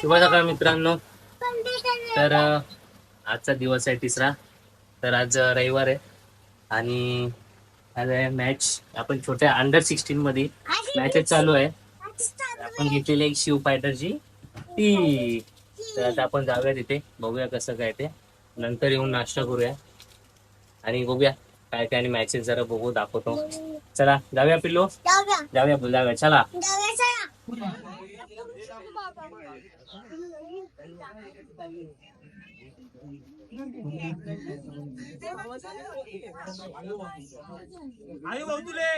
शुभ सकाळ मित्रांनो. तर आजचा दिवस आहे तिसरा. तर आज रविवार आहे. आणि आज आहे मॅच आपण छोट्या अंडर सिक्स्टीन मध्ये मॅचेस चालू आहे. आपण घेतलेली एक शिव फायटरची ती तर आता आपण जाऊया तिथे बघूया कसं काय ते. नंतर येऊन नाश्ता करूया. आणि बघूया काय काय आणि मॅचेस जरा बघू दाखवतो. चला जाऊया पिल्लो. जाऊया. जाऊया चला. भाऊ तुले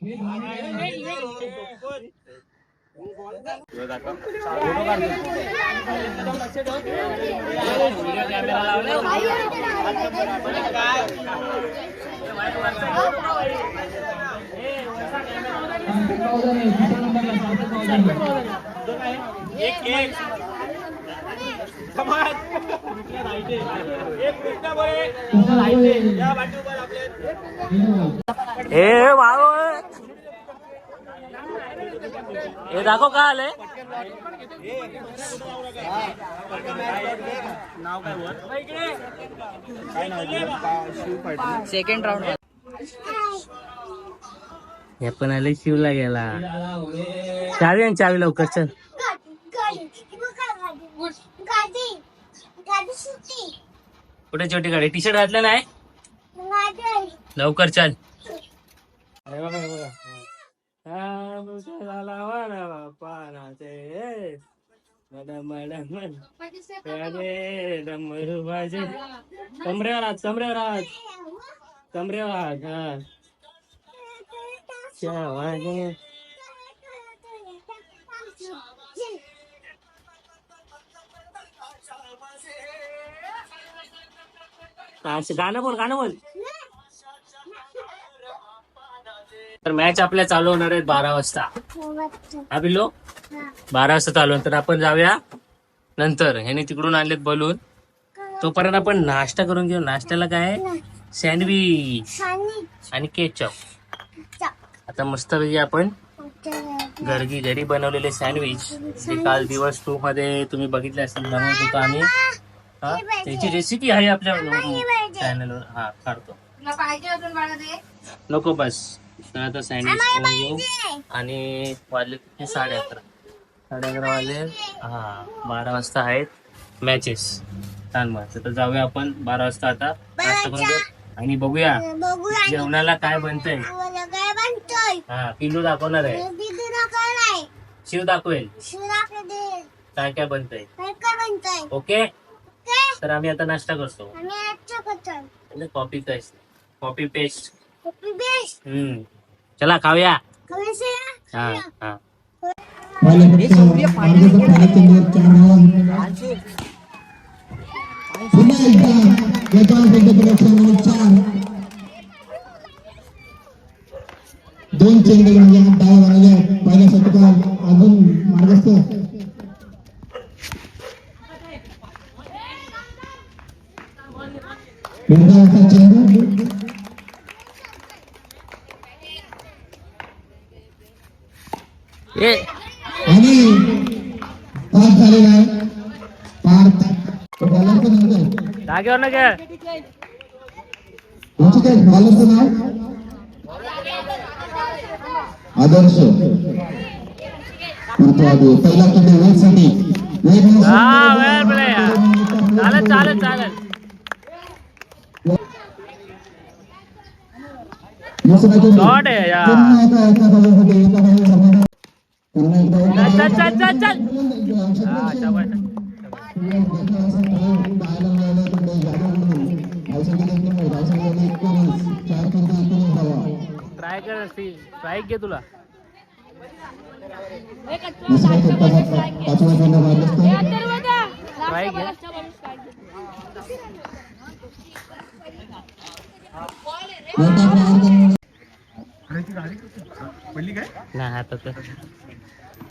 पडा इथं जा. भेटलं नाही. आठ झाला, पाच झाला, किती झाला आता? कोण? एक एक कमाल एक कृष्णा बोले या बाजूवर आपले ए वाव हे दाखव का आलंय? सेकंड राऊंड हे पण आले शिवला गेला. चावी आणि चावी लवकर चल. कुठे छोटी गाडी? टी शर्ट घातलं नाही? लवकर चल. हे बघा, हे बघा. हा, मुलगा झाला वाना बापानाचे. Madam, madam, madam. अरे, डमरू बाजे. कमरेवर हात कमरेवर हात कमरेवर हात हा शावाने. असं गाणं बोल गाणं बोल तर मॅच आपल्या चालू होणार आहेत बारा वाजता. हा बिल्लो? बारा वाजता चालू. तर आपण जाऊया. नंतर ह्याने तिकडून आणलेत बलून. तोपर्यंत आपण नाश्ता करून घेऊ. नाश्त्याला काय? सँडविच आणि केचप आता मस्त आपण घरगी घरी बनवलेले सँडविच ते काल दिवस टू मध्ये तुम्ही बघितले असेल बनवत होतो आणि हा, त्याची रेसिपी आहे आपल्या चॅनलवर हा काढतो नको बस. तर आता सँडविच खाऊन घेऊ आणि वाजले किती साडे अकरा साडे अकरा वाजले. हा बारा वाजता आहेत मॅचेस छान मॅच तर जाऊया आपण बारा वाजता आता. नाश्ता करून घेऊ. आणि बघूया. जेवणाला काय बनतंय? हा पिल्लू दाखवणार आहे. शिव दाखवेल. काय काय बनतंय? ओके? तर आम्ही आता नाश्ता करतो. Copy paste copy paste हम्म चला खाऊया हा हा पुन्हा एकदा वेताळ फेंडेकडे चार दोन चेंडे म्हणजे डाव झालेले आहेत पहिल्या षटकात अजून मार्गस्थ निर्धाराचा चेंडू आणि पार झालेला आहे पार बॉलरचं नाव काय जागेवर ना काय तुमचं काय बॉलरचं नाव आदर्श महत्वादी पहिला खेळ वेळसाठी वेळ हा वेळ प्ले चालेल चालेल चालेल शॉट आहे या चल चल चल चल. ट्राय कर स्ट्राईक घे तुला. ट्राय घे. नाही आता तर. Pass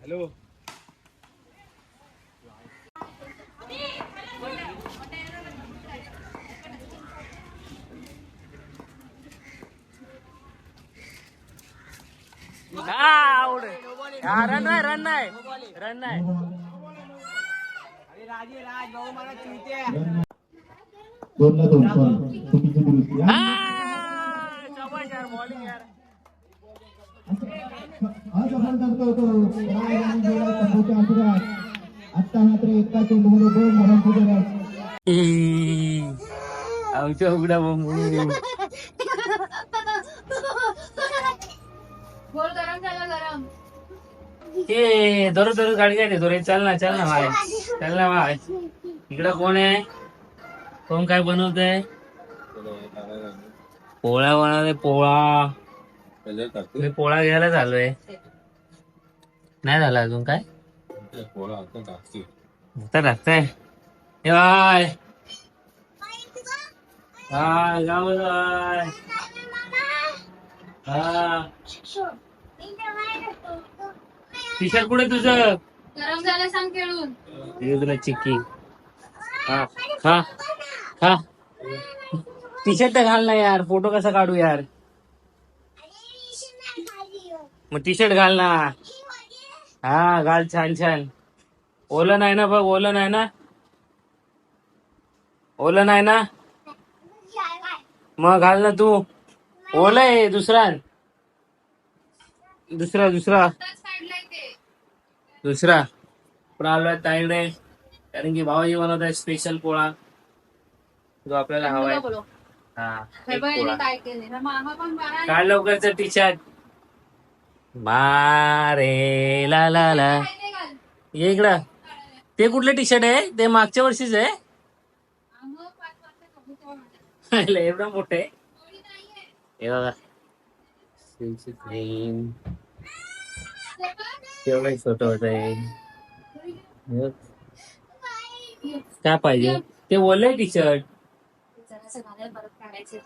hello. हा, आउट. हा, रन नाही रन नाही. रन नाही. दोन ला दोन सॉरी चुकीची दुरुस्ती. यार बॉलिंग यार. असफल करतो तो राय आणि गेला तंबूच्या अंतरात आता मात्र एका चेंडूमध्ये दोन धावांची गरज ई, आमच्या उघडा बंबू बोल गरम झाला गरम. ते दररोज दररोज गाडी देतो रे चल ना चल ना भाई चल ना भाई इकडं कोण आहे? कोण काय बनवत आहे पोळा. बनवते पोळा मी पोळा घ्यायला चाललोय. नाही झाला अजून काय? तर लागतंय ए बाय. हाय जाऊ बाय. हा. टी शर्ट कुठे तुझं? गरम झालं सांग खेळून. हे तुला चिक्की. हा खा. खा. टी शर्ट घाल ना यार. फोटो कसा काढू यार? मग टी शर्ट घाल ना. हा घाल छान छान. ओलं नाही ना बघ ओलं नाही ना? ओलं नाही ना? मग घाल ना तू. ओलं आहे दुसरा. दुसरा दुसरा. दुसरा. पण ताईड आहे कारण की भावाजी बनवत आहे स्पेशल पोळा. जो आपल्याला हवा आहे हा काय केले ना मामा पण बरा काढ लवकरच टी शर्ट मारे ला ला ला. घाल ये इकडं. ते कुठलं टी शर्ट आहे? ते मागच्या वर्षीच आहे? आम्ही पाच वाजता कबूतर म्हणतात. लय एवढं मोठे थोडी नाहीये. हे बघा. शिवची क्रीम ते बघ. केवढं छोट होत आहे. काय पाहिजे? ते ओलंय टी शर्ट परत काढायचं.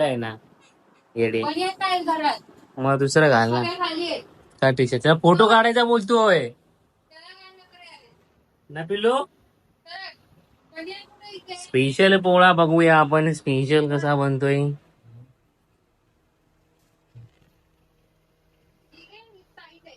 आहे ना येडे. पण येत नाही घरात. मग दुसरं घाल ना. सगळ्या खाली आहे. काय टी शर्ट फोटो काढायचा त्याला काय नकर आहे. ना पिल्लू? तर कधी आहे कुठे इथे? स्पेशल पोळा बघूया आपण. स्पेशल कसा बनतोय ठीक आहे, मी tight आहे.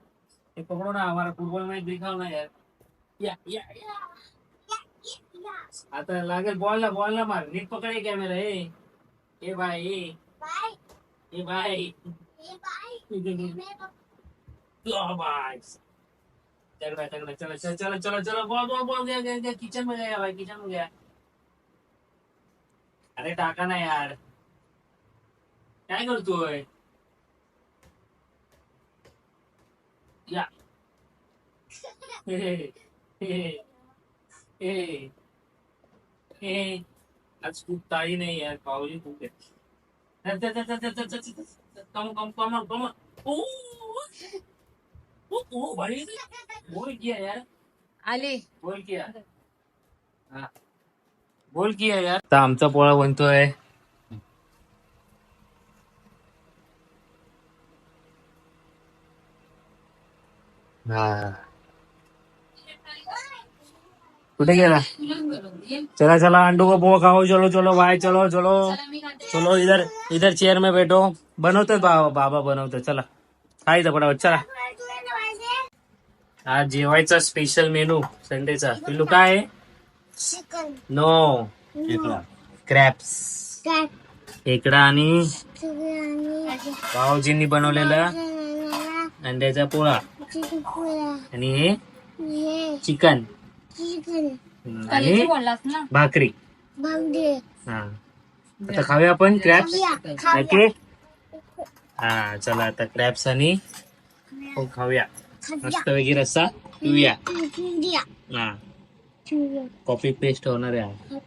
ये पकड़ो ना हमारा फुटबॉल मैच दिखाओ ना यार. या या या. आता लागेल बॉल ना बॉल ना मार. नीट पकडे कॅमेरा ए. ए भाई ए बाय चला चला चला चला चला चला चला. बॉल बॉल बॉल गया गया गया किचन में गया भाई किचन में गया अरे टाका ना यार. काय करतोय? या हे हे हे हे आज खूप ताळी नाही यार पावली खूप कम कम कम कम ओ ओ ओ भाई. बोल किया यार. आली. बोल किया. हा. बोल किया यार. आमचा पोळा बनतोय. हा. कुठे गेला? चला चला अंडू को पोहा खाओ चलो चलो भाई चलो चलो. चलो इधर इधर चेयर में बैठो. बनवतात बाबा बाबा बनवतात चला. खायचं पटापट चला. आज जेवायचा स्पेशल मेनू संडेचा. पिल्लू काय नो क्रॅप्स खेकडा आणि भाऊजींनी बनवलेला. अंड्याचा पोळा. आणि हे चिकन. आणि भाकरी. हा. आता खाऊया आपण क्रॅप्स ओके हा चला आता क्रॅप्स आणि हो खाऊया. मस्त वगैरे रस्सा पिऊया. हा. कॉपी पेस्ट होणार आहे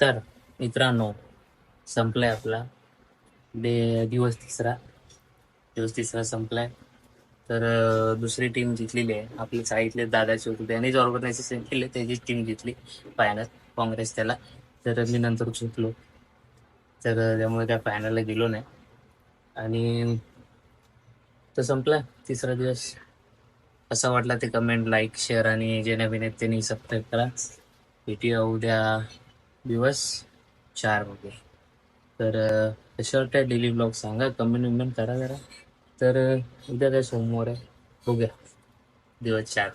तर मित्रांनो संपलाय आपला. डे दिवस तिसरा. दिवस तिसरा संपलाय. तर दुसरी टीम जिंकलेली आहे आपली साईडले दादाचे होते त्यांनीच ऑर्गनायझेशन केले त्याची टीम जिंकली फायनल काँग्रेस त्याला. तर मी नंतर चुकलो तर त्यामुळे काय फायनलला गेलो नाही. आणि तर संपला तिसरा दिवस. असा वाटला ते कमेंट लाईक शेअर आणि जे नवीन आहेत त्यांनी सबस्क्राईब करा. भेटूया उद्या दिवस चार वगैरे तर शॉर्ट आहे डेली ब्लॉग सांगा कमेंट विमेंट करा जरा. तर उद्या काय सोमवार आहे? बघूया. दिवस चार